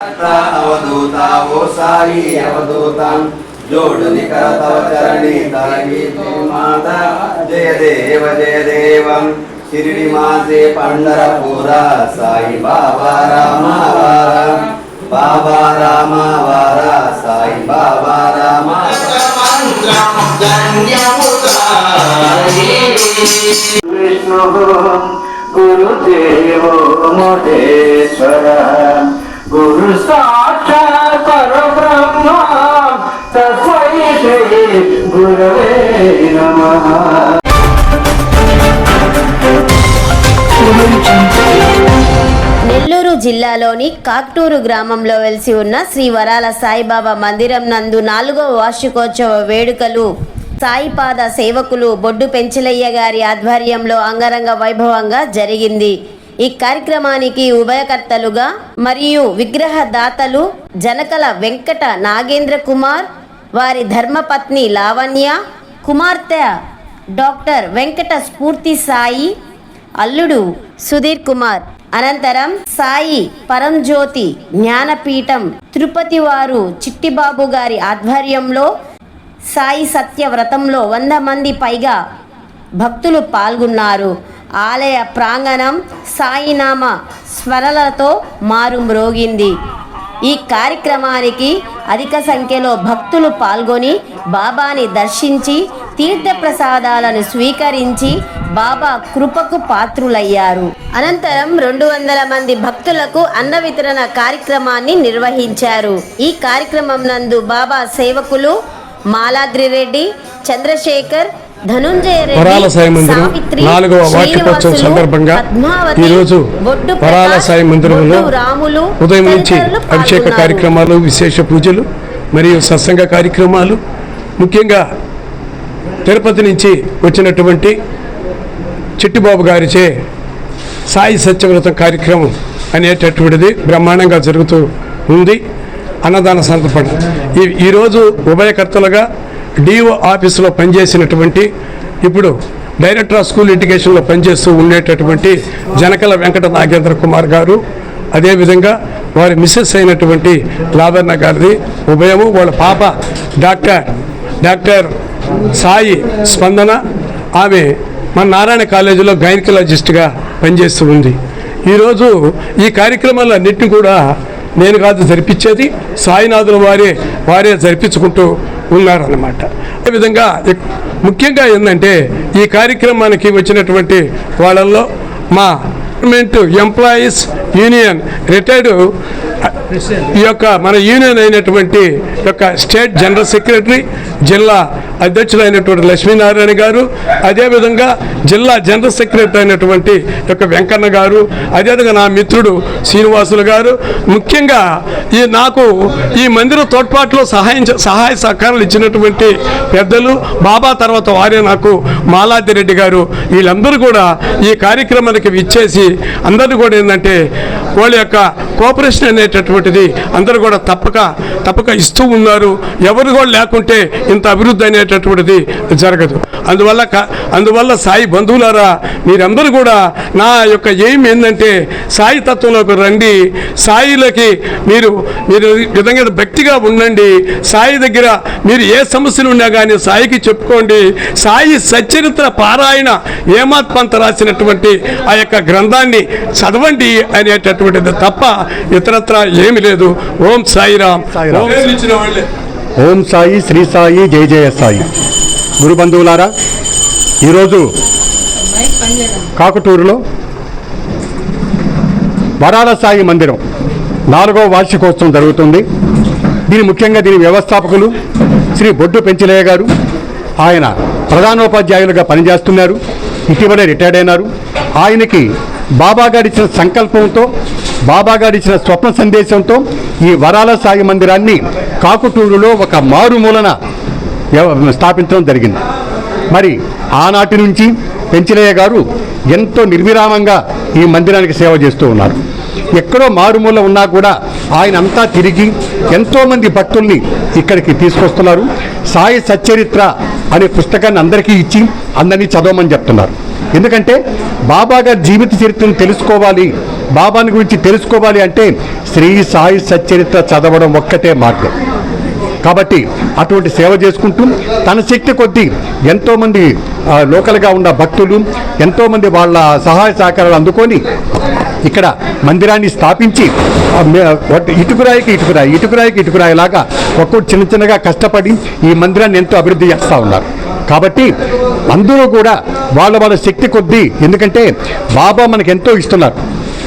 అవధూత ఓ సాయి అవధూతం. జోడుని కరతవ చరణి తరగి మాత జయ దేవ జయ దేవం. షిరిడి మాసే పండరపూర సాయి బాబా రామ వార. బాబా రామ వార సాయి బాబా రామ. విష్ణు గురుదేవో మహేశ్వర. గురు సాక్షాత్ పరబ్రహ్మ తస్మై శ్రీ గురవే నమః నెల్లూరు జిల్లాలోని కాక్టూరు గ్రామంలో వెలిసి ఉన్న శ్రీ వరాల సాయిబాబా మందిరం నందు నాలుగో వార్షికోత్సవ వేడుకలు. సాయిపాద సేవకులు బొడ్డు పెంచలయ్య గారి ఆధ్వర్యంలో అంగరంగ వైభవంగా జరిగింది. ఈ కార్యక్రమానికి ఉభయకర్తలుగా మరియు విగ్రహ దాతలు జనకల వెంకట నాగేంద్ర కుమార్ వారి ధర్మపత్ని లావణ్య కుమార్తె డాక్టర్ వెంకట స్ఫూర్తి సాయి అల్లుడు సుధీర్ కుమార్. అనంతరం సాయి పరంజ్యోతి జ్ఞానపీఠం తిరుపతి వారు చిట్టిబాబు గారి ఆధ్వర్యంలో సాయి సత్య వ్రతంలో వంద మంది పైగా భక్తులు పాల్గొన్నారు. ఆలయ ప్రాంగణం సాయినామ స్వరలతో మారుమ్రోగింది ఈ కార్యక్రమానికి అధిక సంఖ్యలో భక్తులు పాల్గొని బాబాని దర్శించి తీర్థప్రసాదాలను స్వీకరించి బాబా కృపకు పాత్రులయ్యారు. అనంతరం రెండు వందల మంది భక్తులకు అన్న వితరణ కార్యక్రమాన్ని నిర్వహించారు. ఈ కార్యక్రమం నందు బాబా సేవకులు మాలాద్రి రెడ్డి చంద్రశేఖర్ వరాల సాయి మందిరం నాలుగవ వార్షికోత్సవం సందర్భంగా ఈరోజు వరాల సాయి మందిరంలో ఉదయం నుంచి అభిషేక. కార్యక్రమాలు విశేష పూజలు మరియు సత్సంగ కార్యక్రమాలు. ముఖ్యంగా తిరుపతి నుంచి వచ్చినటువంటి చిట్టిబాబు గారిచే సాయి సత్యవ్రతం కార్యక్రమం అనేటటువంటిది బ్రహ్మాండంగా జరుగుతూ ఉంది. అన్నదాన సంతర్పణ ఈ ఈరోజు ఉభయకర్తలుగా డిఓ ఆఫీసులో పనిచేసినటువంటి ఇప్పుడు డైరెక్టర్ ఆఫ్ స్కూల్ ఎడ్యుకేషన్లో పనిచేస్తూ ఉండేటటువంటి జనకల వెంకట నాగేంద్ర కుమార్ గారు అదేవిధంగా వారి మిస్సెస్ అయినటువంటి లావణ్య గారిది ఉభయము వాళ్ళ పాప డాక్టర్ డాక్టర్ సాయి స్పందన ఆమె మన నారాయణ కాలేజీలో గైనకలాజిస్ట్గా పనిచేస్తూ ఉంది. ఈరోజు ఈ కార్యక్రమాలన్నింటినీ కూడా నేను కాదు జరిపించేది సాయినాథుల వారే వారే జరిపించుకుంటూ ఉన్నారన్నమాట అదేవిధంగా ముఖ్యంగా ఏంటంటే ఈ కార్యక్రమానికి వచ్చినటువంటి వాళ్ళల్లో మా గవర్నమెంట్ ఎంప్లాయీస్ యూనియన్ రిటైర్డ్ ఈ యొక్క మన యూనియన్ అయినటువంటి యొక్క స్టేట్ జనరల్ సెక్రటరీ జిల్లా అధ్యక్షులైనటువంటి లక్ష్మీనారాయణ గారు అదేవిధంగా జిల్లా జనరల్ సెక్రటరీ అయినటువంటి యొక్క వెంకన్న గారు అదేవిధంగా నా మిత్రుడు శ్రీనివాసులు గారు ముఖ్యంగా ఈ నాకు ఈ మందిర తోడ్పాటులో సహాయం చే- సహాయ సహకారాలు ఇచ్చినటువంటి పెద్దలు బాబా తర్వాత వారే నాకు మాలాది రెడ్డి గారు వీళ్ళందరూ కూడా ఈ కార్యక్రమానికి ఇచ్చేసి అందరూ కూడా ఏంటంటే వాళ్ళ యొక్క కోఆపరేషన్ అనేటటువంటిది అందరూ కూడా తప్పక తప్పక ఇస్తూ ఉన్నారు. ఎవరు కూడా లేకుంటే ఇంత అభివృద్ధి అనేటటువంటిది జరగదు. అందువల్ల అందువల్ల సాయి బంధువులారా మీరందరూ కూడా నా యొక్క ఎయిమ్ ఏంటంటే సాయి తత్వంలోకి రండి. సాయిలకి మీరు మీరు విధంగా భక్తిగా ఉండండి. సాయి దగ్గర మీరు ఏ సమస్యలు ఉన్నా కానీ సాయికి చెప్పుకోండి. సాయి సచ్చరిత్ర పారాయణ ఏమాత్ పంత రాసినటువంటి ఆ యొక్క గ్రంథాన్ని చదవండి అనేటటువంటిది తప్ప ఇతరత్ర ఏమి లేదు. ఓం సాయిరామ్. సాయిరామ్. ఓం ఇచ్చిన వాళ్ళే ఓం సాయి శ్రీ సాయి జై జయ సాయి. గురు బంధువులారా ఈరోజు కాకుటూరులో వరాల సాయి మందిరం నాలుగవ వార్షికోత్సవం జరుగుతుంది. దీని ముఖ్యంగా దీని వ్యవస్థాపకులు శ్రీ బొడ్డు పెంచలయ్య గారు ఆయన ప్రధానోపాధ్యాయులుగా పనిచేస్తున్నారు. ఇటీవలే రిటైర్డ్ అయినారు. ఆయనకి బాబా గారిచ్చిన సంకల్పంతో బాబా గారిచ్చిన స్వప్న సందేశంతో ఈ వరాల సాయి మందిరాన్ని కాకుటూరులో ఒక మారుమూలన స్థాపించడం జరిగింది. మరి ఆనాటి నుంచి పెంచినయ్య గారు ఎంతో నిర్విరామంగా ఈ మందిరానికి సేవ చేస్తూ ఉన్నారు. ఎక్కడో మారుమూల ఉన్నా కూడా ఆయన అంతా తిరిగి ఎంతోమంది భక్తుల్ని ఇక్కడికి తీసుకొస్తున్నారు. సాయి సచ్చరిత్ర అనే పుస్తకాన్ని అందరికీ ఇచ్చి అందరినీ చదవమని చెప్తున్నారు. ఎందుకంటే బాబా గారి జీవిత చరిత్రను తెలుసుకోవాలి బాబాని గురించి తెలుసుకోవాలి అంటే శ్రీ సాయి సచ్చరిత్ర చదవడం ఒక్కటే మార్గం. కాబట్టి అటువంటి సేవ చేసుకుంటూ తన శక్తి కొద్దీ ఎంతోమంది లోకల్గా ఉన్న భక్తులు ఎంతోమంది వాళ్ళ సహాయ సహకారాలు అందుకొని ఇక్కడ మందిరాన్ని స్థాపించి ఇటుకురాయికి ఇటుకురాయి ఇటుకురాయికి ఇటుకురాయిలాగా లాగా చిన్న చిన్నగా కష్టపడి ఈ మందిరాన్ని ఎంతో అభివృద్ధి చేస్తూ ఉన్నారు. కాబట్టి అందరూ కూడా వాళ్ళ వాళ్ళ శక్తి కొద్దీ ఎందుకంటే బాబా మనకు ఎంతో ఇస్తున్నారు.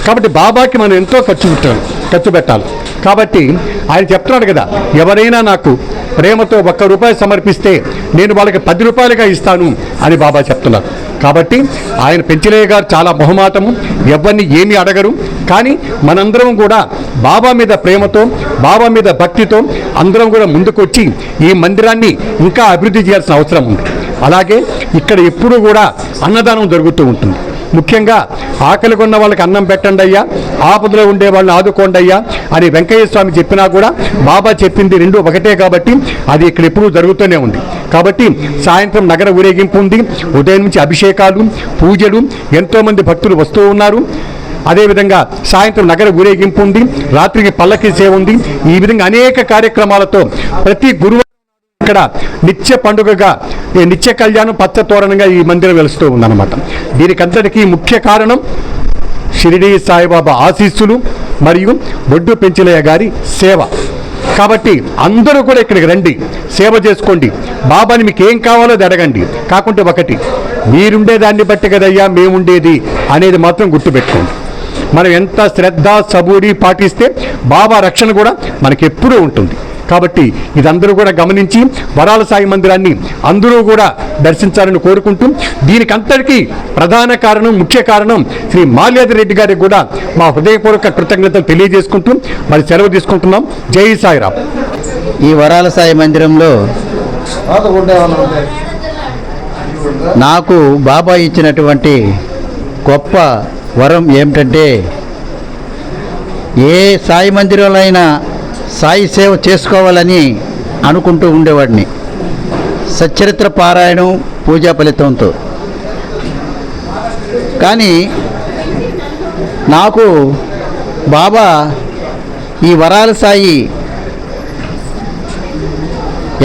కాబట్టి బాబాకి మనం ఎంతో ఖర్చు పెట్టాలి ఖర్చు పెట్టాలి. కాబట్టి ఆయన చెప్తున్నాడు కదా ఎవరైనా నాకు ప్రేమతో ఒక్క రూపాయి సమర్పిస్తే నేను వాళ్ళకి పది రూపాయలుగా ఇస్తాను అని బాబా చెప్తున్నారు. కాబట్టి ఆయన పెంచలయ్య గారు చాలా మొహమాటము ఎవరిని ఏమీ అడగరు. కానీ మనందరం కూడా బాబా మీద ప్రేమతో బాబా మీద భక్తితో అందరం కూడా ముందుకొచ్చి ఈ మందిరాన్ని ఇంకా అభివృద్ధి చేయాల్సిన అవసరం ఉంది. అలాగే ఇక్కడ ఎప్పుడూ కూడా అన్నదానం జరుగుతూ ఉంటుంది. ముఖ్యంగా ఆకలి కొన్న వాళ్ళకి అన్నం పెట్టండి అయ్యా ఆపదలో ఉండే వాళ్ళని ఆదుకోండి అయ్యా అని వెంకయ్య స్వామి చెప్పినా కూడా బాబా చెప్పింది రెండు ఒకటే కాబట్టి అది ఇక్కడ ఎప్పుడూ జరుగుతూనే ఉంది. కాబట్టి సాయంత్రం నగర ఊరేగింపు ఉంది ఉదయం నుంచి అభిషేకాలు పూజలు ఎంతోమంది భక్తులు వస్తూ ఉన్నారు. అదేవిధంగా సాయంత్రం నగర ఊరేగింపు ఉంది రాత్రికి పల్లకి సేవ ఉంది. ఈ విధంగా అనేక కార్యక్రమాలతో ప్రతి గురువారం ఇక్కడ నిత్య పండుగగా నిత్య కళ్యాణం పచ్చ తోరణంగా ఈ మందిరం వెలుస్తూ ఉందన్నమాట. దీనికంతటికీ ముఖ్య కారణం షిరిడి సాయిబాబా ఆశీస్సులు మరియు బొడ్డు పెంచలయ్య గారి సేవ. కాబట్టి అందరూ కూడా ఇక్కడికి రండి సేవ చేసుకోండి. బాబాని మీకు ఏం కావాలో అది అడగండి. కాకుంటే ఒకటి మీరుండే దాన్ని బట్టి కదయ్యా మేముండేది అనేది మాత్రం గుర్తుపెట్టుకోండి. మనం ఎంత శ్రద్ధ సబూరి పాటిస్తే బాబా రక్షణ కూడా మనకి ఎప్పుడూ ఉంటుంది. కాబట్టి ఇదందరూ కూడా గమనించి వరాల సాయి మందిరాన్ని అందరూ కూడా దర్శించాలని కోరుకుంటూ దీనికంతటికీ ప్రధాన కారణం ముఖ్య కారణం శ్రీ మాల్యాది రెడ్డి గారికి కూడా మా హృదయపూర్వక కృతజ్ఞతలు తెలియజేసుకుంటూ మరి సెలవు తీసుకుంటున్నాం. జై సాయిరామ్. ఈ వరాల సాయి మందిరంలో నాకు బాబా ఇచ్చినటువంటి గొప్ప వరం ఏమిటంటే ఏ సాయి మందిరంలో అయినా సాయి సేవ చేసుకోవాలని అనుకుంటూ ఉండేవాడిని. సచ్చరిత్ర పారాయణం పూజా ఫలితంతో. కానీ నాకు బాబా ఈ వరాల సాయి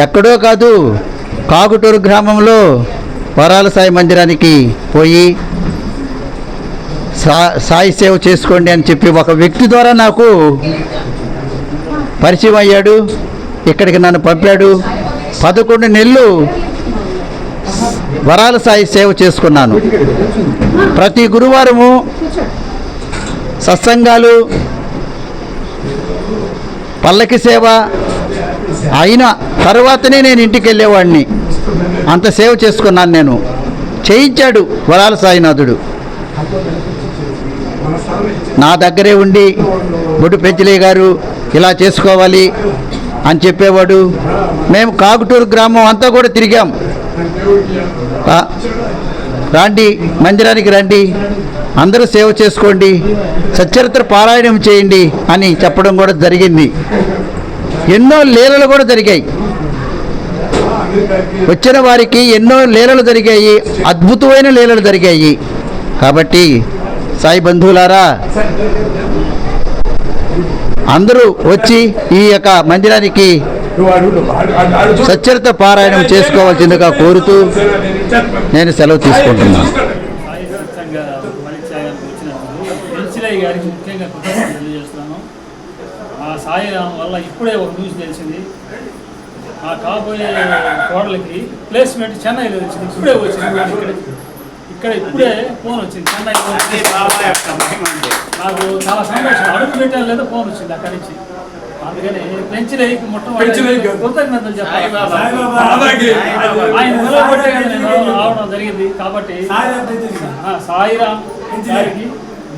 ఎక్కడో కాదు కాకుటూరు గ్రామంలో వరాల సాయి మందిరానికి పోయి సా సాయి సేవ చేసుకోండి అని చెప్పి ఒక వ్యక్తి ద్వారా నాకు పరిచయం అయ్యాడు ఇక్కడికి నన్ను పంపాడు. పదకొండు నెలలు వరాల సాయి సేవ చేసుకున్నాను. ప్రతి గురువారము సత్సంగాలు పల్లకి సేవ అయిన తర్వాతనే నేను ఇంటికి వెళ్ళేవాడిని. అంత సేవ చేసుకున్నాను నేను. చేయించాడు వరాల సాయినాథుడు. నా దగ్గరే ఉండి బొడ్డు పెంచలే గారు ఇలా చేసుకోవాలి అని చెప్పేవాడు. మేము కాకుటూరు గ్రామం అంతా కూడా తిరిగాం. రండి మందిరానికి రండి అందరూ సేవ చేసుకోండి సచ్చరిత్ర పారాయణం చేయండి అని చెప్పడం కూడా జరిగింది. ఎన్నో లీలలు కూడా జరిగాయి. వచ్చిన వారికి ఎన్నో లీలలు జరిగాయి అద్భుతమైన లీలలు జరిగాయి. కాబట్టి సాయి బంధువులారా అందరూ వచ్చి ఈ యొక్క మందిరానికి సచ్చరిత పారాయణం చేసుకోవాల్సిందిగా కోరుతూ నేను సెలవు తీసుకుంటున్నాను. ముఖ్యంగా తెలియజేస్తున్నాను ఆ సాయి వల్ల ఇప్పుడే ఒక న్యూస్ తెలిసింది. ఆ కాబోయే కోడలకి ప్లేస్మెంట్ చెన్నైలో వచ్చింది ఇప్పుడే వచ్చింది. ఇక్కడ ఇప్పుడే ఫోన్ వచ్చింది. వచ్చింది. నాకు చాలా సంతోషం. అడుగు పెట్టాను లేదా ఫోన్ వచ్చింది అక్కడి నుంచి. అందుకని పెంచిలయ్యకి మొట్టమొదటి కృతజ్ఞతలు చెప్పాలి. ఆయన నేను రావడం జరిగింది. కాబట్టి సాయిరామ్ గారికి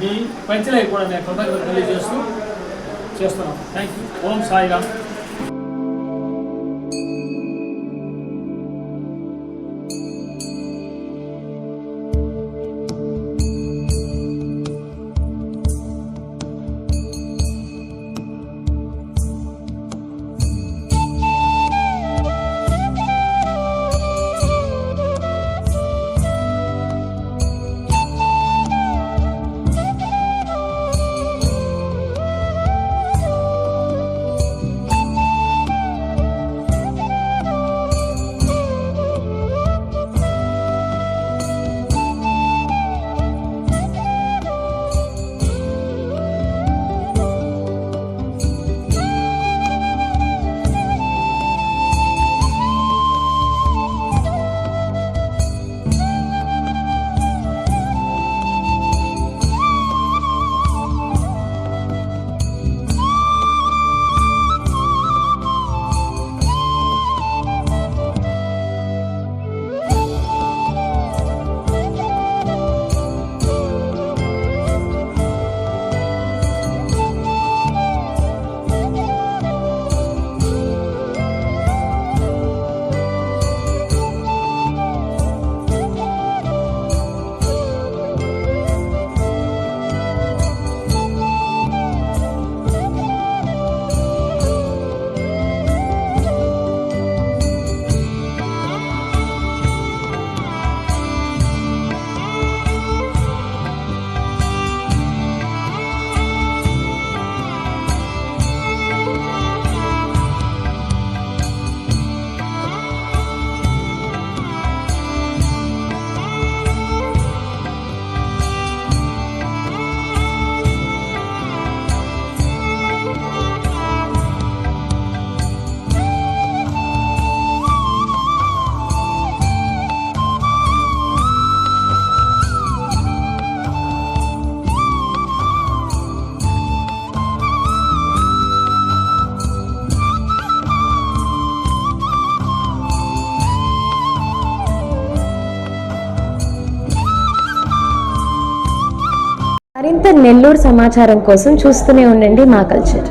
మీ పంచలై కూడా నేను కృతజ్ఞతలు తెలియజేస్తూ చేస్తున్నాం. Thank you Om Sairam. మరింత నెల్లూరు సమాచారం కోసం చూస్తూనే ఉండండి మా కల్చర్.